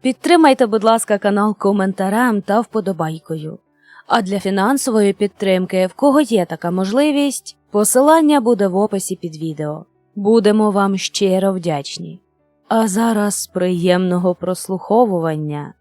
Підтримайте, будь ласка, канал коментарем та вподобайкою. А для фінансової підтримки, в кого є така можливість, посилання буде в описі під відео. Будемо вам щиро вдячні. А зараз приємного прослуховування,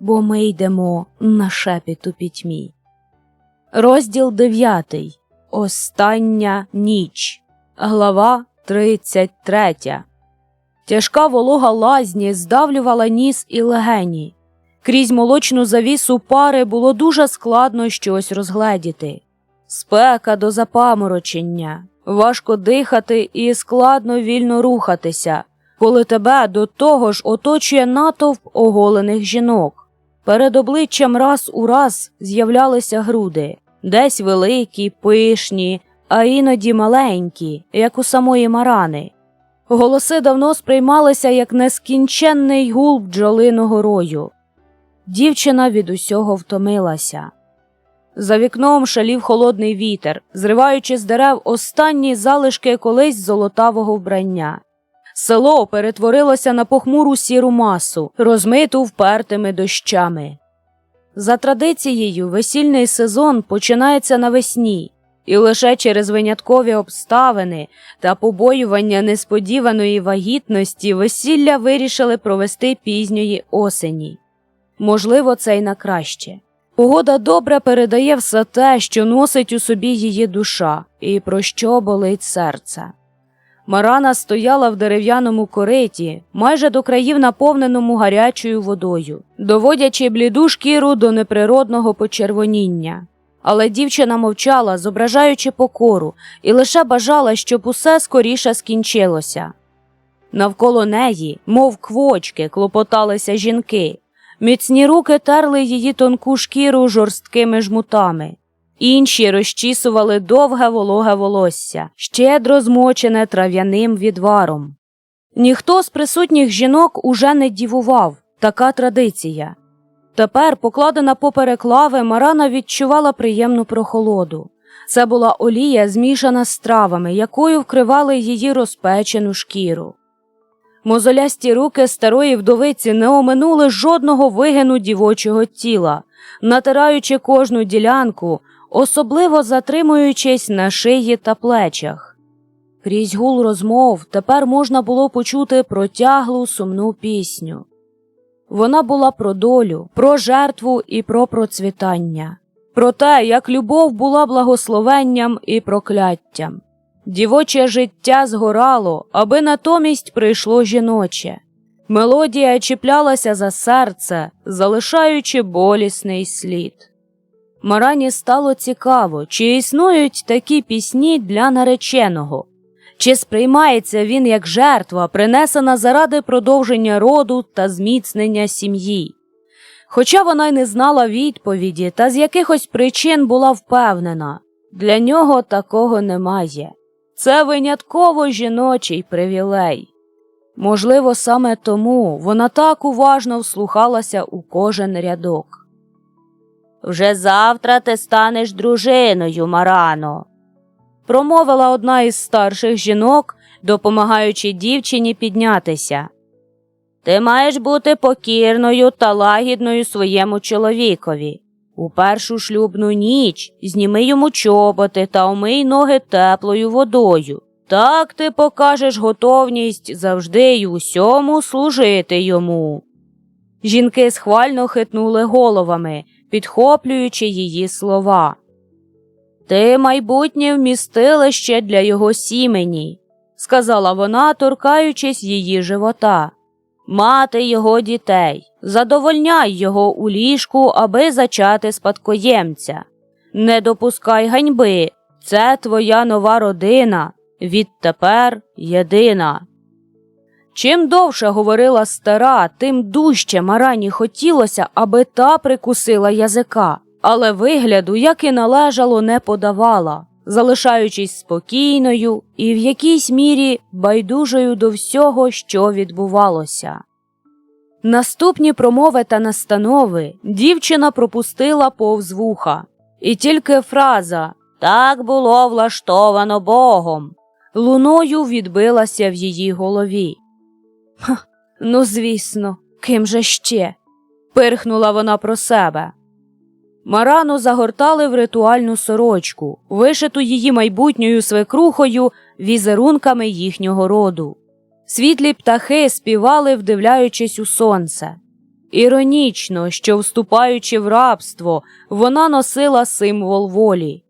бо ми йдемо на шепіт у пітьмі. Розділ 9. Остання ніч. Глава 33. Тяжка волога лазні здавлювала ніс і легені. Крізь молочну завісу пари було дуже складно щось розгледіти. Спека до запаморочення, важко дихати і складно вільно рухатися, коли тебе до того ж оточує натовп оголених жінок. Перед обличчям раз у раз з'являлися груди, десь великі, пишні, а іноді маленькі, як у самої марани. Голоси давно сприймалися як нескінченний гул бджолиного рою. Дівчина від усього втомилася. За вікном шалів холодний вітер, зриваючи з дерев останні залишки колись золотавого вбрання. Село перетворилося на похмуру сіру масу, розмиту впертими дощами. За традицією, весільний сезон починається навесні, і лише через виняткові обставини та побоювання несподіваної вагітності весілля вирішили провести пізньої осені. Можливо, це й на краще. Погода добре передає все те, що носить у собі її душа, і про що болить серце. Марана стояла в дерев'яному кориті, майже до країв наповненому гарячою водою, доводячи бліду шкіру до неприродного почервоніння. Але дівчина мовчала, зображаючи покору, і лише бажала, щоб усе скоріше скінчилося. Навколо неї, мов квочки, клопоталися жінки. Міцні руки терли її тонку шкіру жорсткими жмутами. Інші розчісували довге вологе волосся, щедро змочене трав'яним відваром. Ніхто з присутніх жінок уже не дівував така традиція. Тепер, покладена поперек лави, Марана відчувала приємну прохолоду. Це була олія, змішана з травами, якою вкривали її розпечену шкіру. Мозолясті руки старої вдовиці не оминули жодного вигину дівочого тіла, натираючи кожну ділянку, особливо затримуючись на шиї та плечах. Крізь гул розмов тепер можна було почути протяглу сумну пісню. Вона була про долю, про жертву і про процвітання, про те, як любов була благословенням і прокляттям. Дівоче життя згорало, аби натомість прийшло жіноче. Мелодія чіплялася за серце, залишаючи болісний слід. Марані стало цікаво, чи існують такі пісні для нареченого, чи сприймається він як жертва, принесена заради продовження роду та зміцнення сім'ї. Хоча вона й не знала відповіді та з якихось причин була впевнена, для нього такого немає. Це винятково жіночий привілей. Можливо, саме тому вона так уважно вслухалася у кожен рядок. Вже завтра ти станеш дружиною, Марано, промовила одна із старших жінок, допомагаючи дівчині піднятися. Ти маєш бути покірною та лагідною своєму чоловікові. У першу шлюбну ніч зніми йому чоботи та омий ноги теплою водою. Так ти покажеш готовність завжди й усьому служити йому. Жінки схвально хитнули головами, підхоплюючи її слова. Ти майбутнє вмістилище для його сімені, сказала вона, торкаючись її живота. Мати його дітей, задовольняй його у ліжку, аби зачати спадкоємця. Не допускай ганьби, це твоя нова родина, відтепер єдина. Чим довше говорила стара, тим дужче Марані хотілося, аби та прикусила язика, але вигляду, як і належало, не подавала, залишаючись спокійною і в якійсь мірі байдужою до всього, що відбувалося. Наступні промови та настанови дівчина пропустила повз вуха, і тільки фраза так було влаштовано Богом луною відбилася в її голові. Ну, звісно, ким же ще? пирхнула вона про себе. Марану загортали в ритуальну сорочку, вишиту її майбутньою свекрухою візерунками їхнього роду. Світлі птахи співали, вдивляючись у сонце. Іронічно, що, вступаючи в рабство, вона носила символ волі.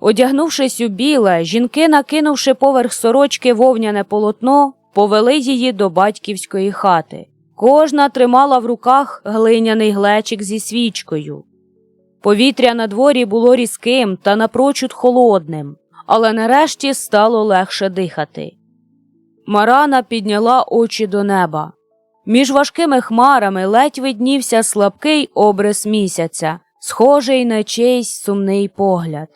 Одягнувшись у біле, жінки, накинувши поверх сорочки вовняне полотно, повели її до батьківської хати. Кожна тримала в руках глиняний глечик зі свічкою. Повітря на дворі було різким та напрочуд холодним, але нарешті стало легше дихати. Марана підняла очі до неба. Між важкими хмарами ледь виднівся слабкий обрис місяця, схожий на чийсь сумний погляд.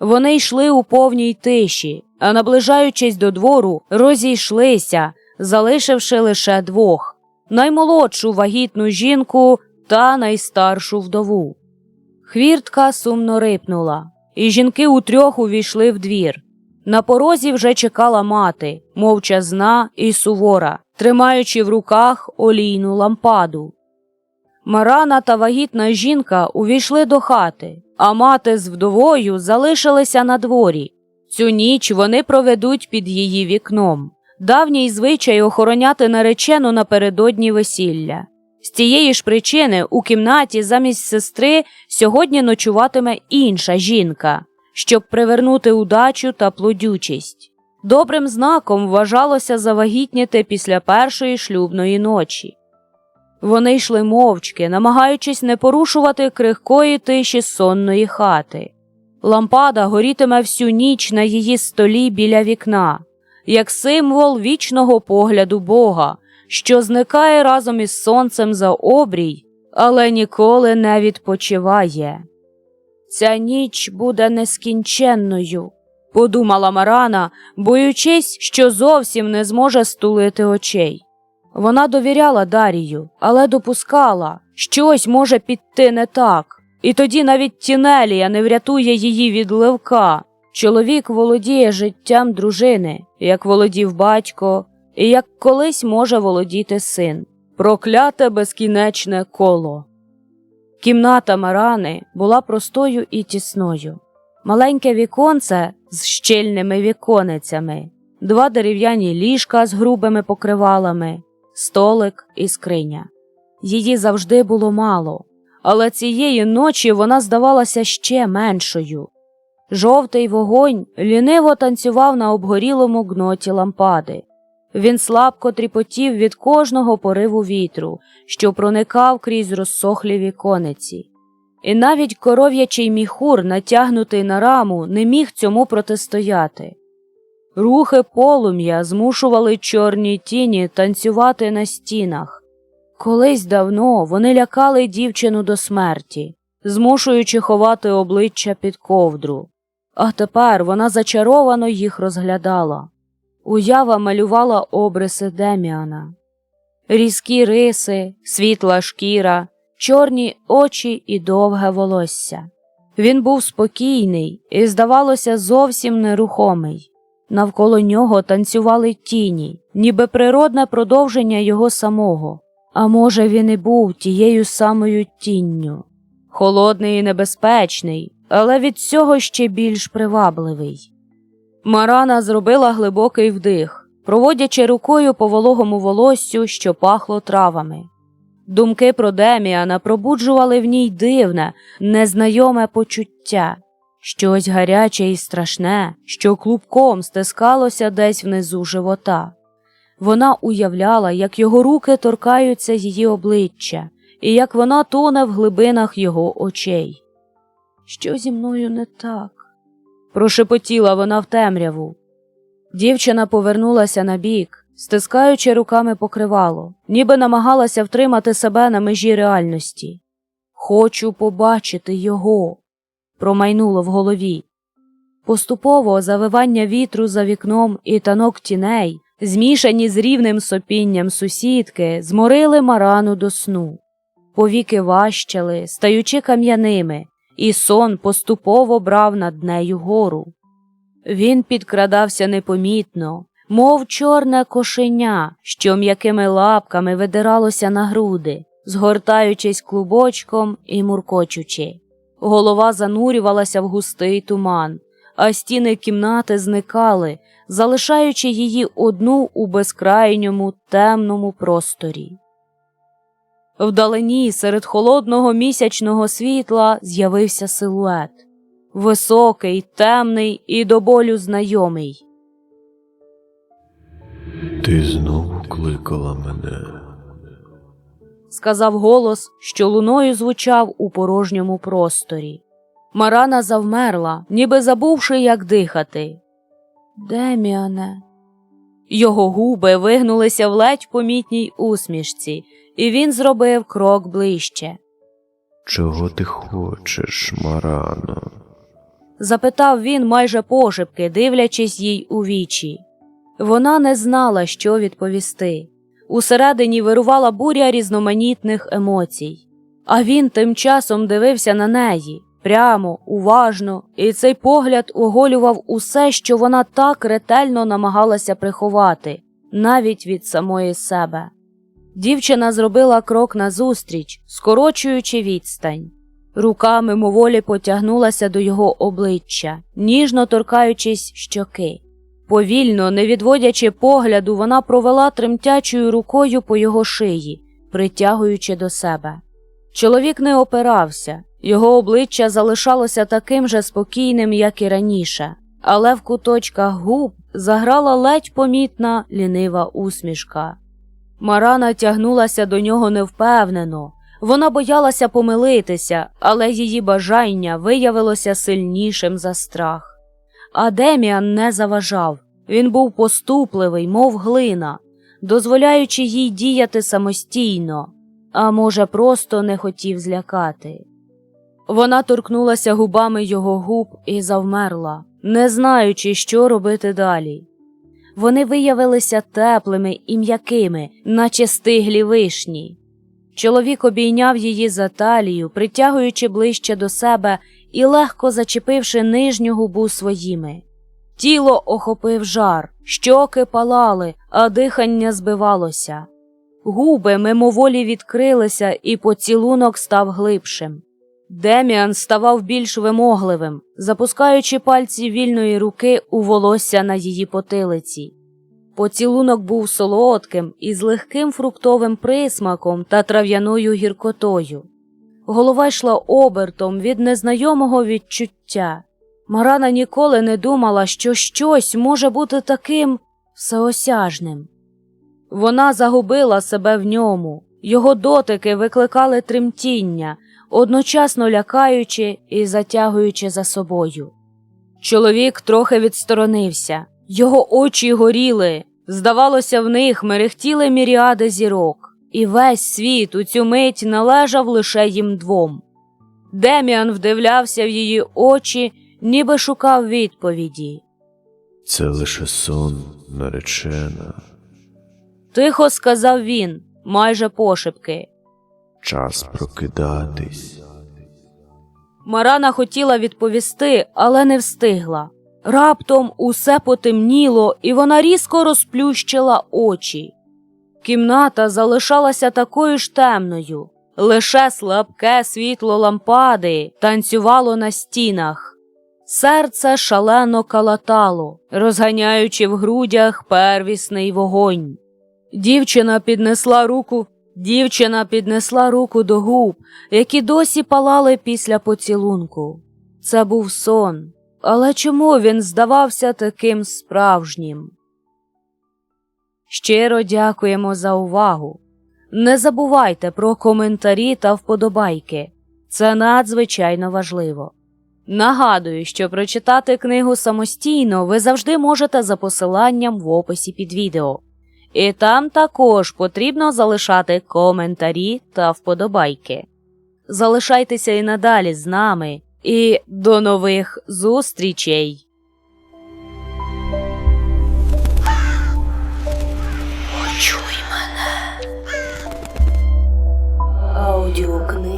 Вони йшли у повній тиші, а наближаючись до двору, розійшлися, залишивши лише двох наймолодшу вагітну жінку та найстаршу вдову. Хвіртка сумно рипнула, і жінки утрьох увійшли в двір. На порозі вже чекала мати, мовчазна і сувора, тримаючи в руках олійну лампаду. Марана та вагітна жінка увійшли до хати, а мати з вдовою залишилися на дворі. Цю ніч вони проведуть під її вікном. Давній звичай охороняти наречену напередодні весілля. З цієї ж причини у кімнаті замість сестри сьогодні ночуватиме інша жінка, щоб привернути удачу та плодючість. Добрим знаком вважалося завагітніти після першої шлюбної ночі. Вони йшли мовчки, намагаючись не порушувати крихкої тиші сонної хати. Лампада горітиме всю ніч на її столі біля вікна, як символ вічного погляду Бога, що зникає разом із сонцем за обрій, але ніколи не відпочиває. Ця ніч буде нескінченною, подумала Марана, боючись, що зовсім не зможе стулити очей. Вона довіряла Дарію, але допускала, щось може піти не так, і тоді навіть Тінелія не врятує її від ливка. Чоловік володіє життям дружини, як володів батько, і як колись може володіти син. Прокляте безкінечне коло. Кімната Марани була простою і тісною. Маленьке віконце з щільними віконецями, два дерев'яні ліжка з грубими покривалами, столик і скриня. Її завжди було мало, але цієї ночі вона здавалася ще меншою. Жовтий вогонь ліниво танцював на обгорілому гноті лампади. Він слабко тріпотів від кожного пориву вітру, що проникав крізь розсохлі вікониці. І навіть коров'ячий міхур, натягнутий на раму, не міг цьому протистояти. Рухи полум'я змушували чорні тіні танцювати на стінах. Колись давно вони лякали дівчину до смерті, змушуючи ховати обличчя під ковдру. А тепер вона зачаровано їх розглядала. Уява малювала обриси Деміана. Різкі риси, світла шкіра, чорні очі і довге волосся. Він був спокійний і, здавалося, зовсім нерухомий. Навколо нього танцювали тіні, ніби природне продовження його самого. А може, він і був тією самою тінню, холодний і небезпечний, але від цього ще більш привабливий. Марана зробила глибокий вдих, проводячи рукою по вологому волоссю, що пахло травами. Думки про Деміана пробуджували в ній дивне, незнайоме почуття, щось гаряче і страшне, що клубком стискалося десь внизу живота. Вона уявляла, як його руки торкаються її обличчя, і як вона тоне в глибинах його очей. Що зі мною не так? Прошепотіла вона в темряву. Дівчина повернулася на бік, стискаючи руками покривало, ніби намагалася втримати себе на межі реальності. Хочу побачити його, промайнуло в голові. Поступово завивання вітру за вікном і танок тіней, змішані з рівним сопінням сусідки, зморили марану до сну. Повіки важчали, стаючи кам'яними, і сон поступово брав над нею гору. Він підкрадався непомітно, мов чорне кошеня, що м'якими лапками видиралося на груди, згортаючись клубочком і муркочучи. Голова занурювалася в густий туман, а стіни кімнати зникали, залишаючи її одну у безкрайньому темному просторі. Вдалині серед холодного місячного світла з'явився силует високий, темний і до болю знайомий. Ти знову кликала мене. сказав голос, що луною звучав у порожньому просторі. Марана завмерла, ніби забувши, як дихати. Деміане. Його губи вигнулися в ледь помітній усмішці, і він зробив крок ближче. Чого ти хочеш, Марано? запитав він майже пошепки, дивлячись їй у вічі. Вона не знала, що відповісти. Усередині вирувала буря різноманітних емоцій. А він тим часом дивився на неї прямо, уважно, і цей погляд оголював усе, що вона так ретельно намагалася приховати, навіть від самої себе. Дівчина зробила крок назустріч, скорочуючи відстань. Рука мимоволі потягнулася до його обличчя, ніжно торкаючись щоки. Повільно, не відводячи погляду, вона провела тремтячою рукою по його шиї, притягуючи до себе. Чоловік не опирався, його обличчя залишалося таким же спокійним, як і раніше, але в куточках губ заграла ледь помітна лінива усмішка. Марана тягнулася до нього невпевнено. Вона боялася помилитися, але її бажання виявилося сильнішим за страх. А Деміан не заважав. Він був поступливий, мов глина, дозволяючи їй діяти самостійно, а може, просто не хотів злякати. Вона торкнулася губами його губ і завмерла, не знаючи, що робити далі. Вони виявилися теплими і м'якими, наче стиглі вишні. Чоловік обійняв її за талію, притягуючи ближче до себе і легко зачепивши нижню губу своїми. Тіло охопив жар, щоки палали, а дихання збивалося. Губи мимоволі відкрилися, і поцілунок став глибшим. Деміан ставав більш вимогливим, запускаючи пальці вільної руки у волосся на її потилиці. Поцілунок був солодким із легким фруктовим присмаком та трав'яною гіркотою. Голова йшла обертом від незнайомого відчуття. Марана ніколи не думала, що щось може бути таким всеосяжним. Вона загубила себе в ньому, його дотики викликали тремтіння, одночасно лякаючи і затягуючи за собою. Чоловік трохи відсторонився, його очі горіли, здавалося, в них мерехтіли міріади зірок, і весь світ у цю мить належав лише їм двом. Деміан вдивлявся в її очі, ніби шукав відповіді. Це лише сон, наречена. Тихо сказав він, майже пошепки. Час прокидатись. Марана хотіла відповісти, але не встигла. Раптом усе потемніло, і вона різко розплющила очі. Кімната залишалася такою ж темною, лише слабке світло лампади танцювало на стінах. Серце шалено калатало, розганяючи в грудях первісний вогонь. Дівчина піднесла руку, дівчина піднесла руку до губ, які досі палали після поцілунку. Це був сон, але чому він здавався таким справжнім? Щиро дякуємо за увагу. Не забувайте про коментарі та вподобайки. Це надзвичайно важливо. Нагадую, що прочитати книгу самостійно ви завжди можете за посиланням в описі під відео. І там також потрібно залишати коментарі та вподобайки. Залишайтеся і надалі з нами, і до нових зустрічей! Почуй мене. Українською.